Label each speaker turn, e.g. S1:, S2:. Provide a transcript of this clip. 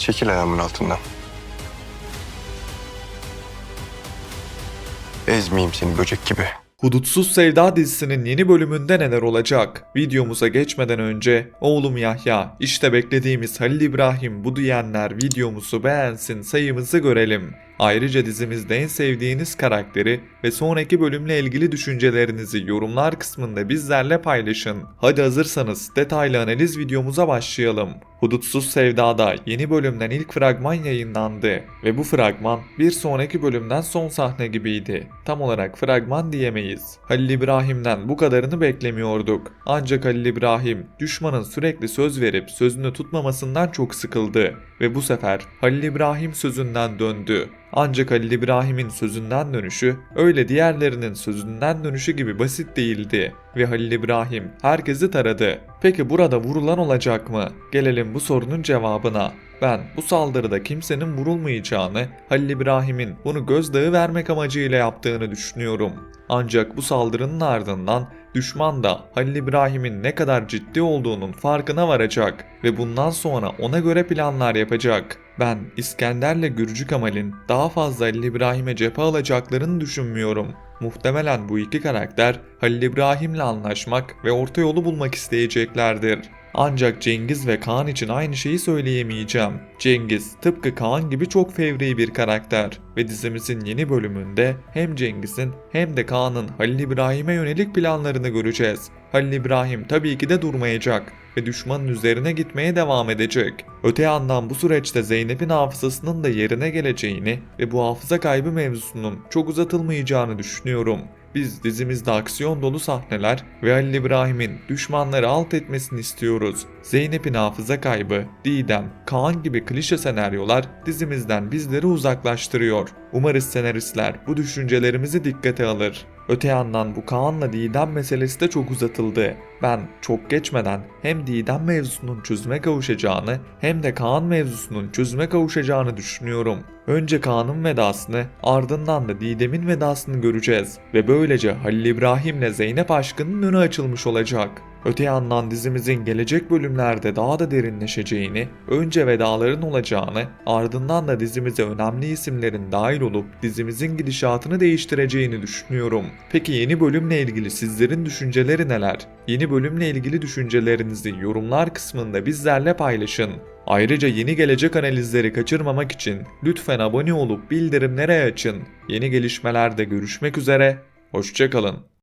S1: Çekil ayağımın altından. Ezmeyeyim seni böcek gibi.
S2: Hudutsuz Sevda dizisinin yeni bölümünde neler olacak? Videomuza geçmeden önce oğlum Yahya, işte beklediğimiz Halil İbrahim bu diyenler videomuzu beğensin sayımızı görelim. Ayrıca dizimizde en sevdiğiniz karakteri ve sonraki bölümle ilgili düşüncelerinizi yorumlar kısmında bizlerle paylaşın. Hadi hazırsanız detaylı analiz videomuza başlayalım. Hudutsuz Sevda'da yeni bölümden ilk fragman yayınlandı ve bu fragman bir sonraki bölümden son sahne gibiydi. Tam olarak fragman diyemeyiz. Halil İbrahim'den bu kadarını beklemiyorduk. Ancak Halil İbrahim düşmanın sürekli söz verip sözünü tutmamasından çok sıkıldı ve bu sefer Halil İbrahim sözünden döndü. Ancak Halil İbrahim'in sözünden dönüşü öyle diğerlerinin sözünden dönüşü gibi basit değildi ve Halil İbrahim herkesi taradı. Peki burada vurulan olacak mı? Gelelim bu sorunun cevabına. Ben bu saldırıda kimsenin vurulmayacağını, Halil İbrahim'in bunu gözdağı vermek amacıyla yaptığını düşünüyorum. Ancak bu saldırının ardından düşman da Halil İbrahim'in ne kadar ciddi olduğunun farkına varacak ve bundan sonra ona göre planlar yapacak. Ben İskender'le Gürcü Kemal'in daha fazla Halil İbrahim'e cephe alacaklarını düşünmüyorum. Muhtemelen bu iki karakter Halil İbrahim'le anlaşmak ve orta yolu bulmak isteyeceklerdir. Ancak Cengiz ve Kaan için aynı şeyi söyleyemeyeceğim. Cengiz tıpkı Kaan gibi çok fevri bir karakter ve dizimizin yeni bölümünde hem Cengiz'in hem de Kaan'ın Halil İbrahim'e yönelik planlarını göreceğiz. Halil İbrahim tabii ki de durmayacak ve düşmanın üzerine gitmeye devam edecek. Öte yandan bu süreçte Zeynep'in hafızasının da yerine geleceğini ve bu hafıza kaybı mevzusunun çok uzatılmayacağını düşünüyorum. Biz dizimizde aksiyon dolu sahneler ve Halil İbrahim'in düşmanları alt etmesini istiyoruz. Zeynep'in hafıza kaybı, Didem, Kaan gibi klişe senaryolar dizimizden bizleri uzaklaştırıyor. Umarız senaristler bu düşüncelerimizi dikkate alır. Öte yandan bu Kaan'la Didem meselesi de çok uzatıldı. Ben çok geçmeden hem Didem mevzusunun çözüme kavuşacağını hem de Kaan mevzusunun çözüme kavuşacağını düşünüyorum. Önce Kaan'ın vedasını ardından da Didem'in vedasını göreceğiz ve böylece Halil İbrahim'le Zeynep aşkının önü açılmış olacak. Öte yandan dizimizin gelecek bölümlerde daha da derinleşeceğini, önce vedaların olacağını, ardından da dizimize önemli isimlerin dahil olup dizimizin gidişatını değiştireceğini düşünüyorum. Peki yeni bölümle ilgili sizlerin düşünceleri neler? Yeni bölümle ilgili düşüncelerinizi yorumlar kısmında bizlerle paylaşın. Ayrıca yeni gelecek analizleri kaçırmamak için lütfen abone olup bildirimleri açın. Yeni gelişmelerde görüşmek üzere, hoşçakalın.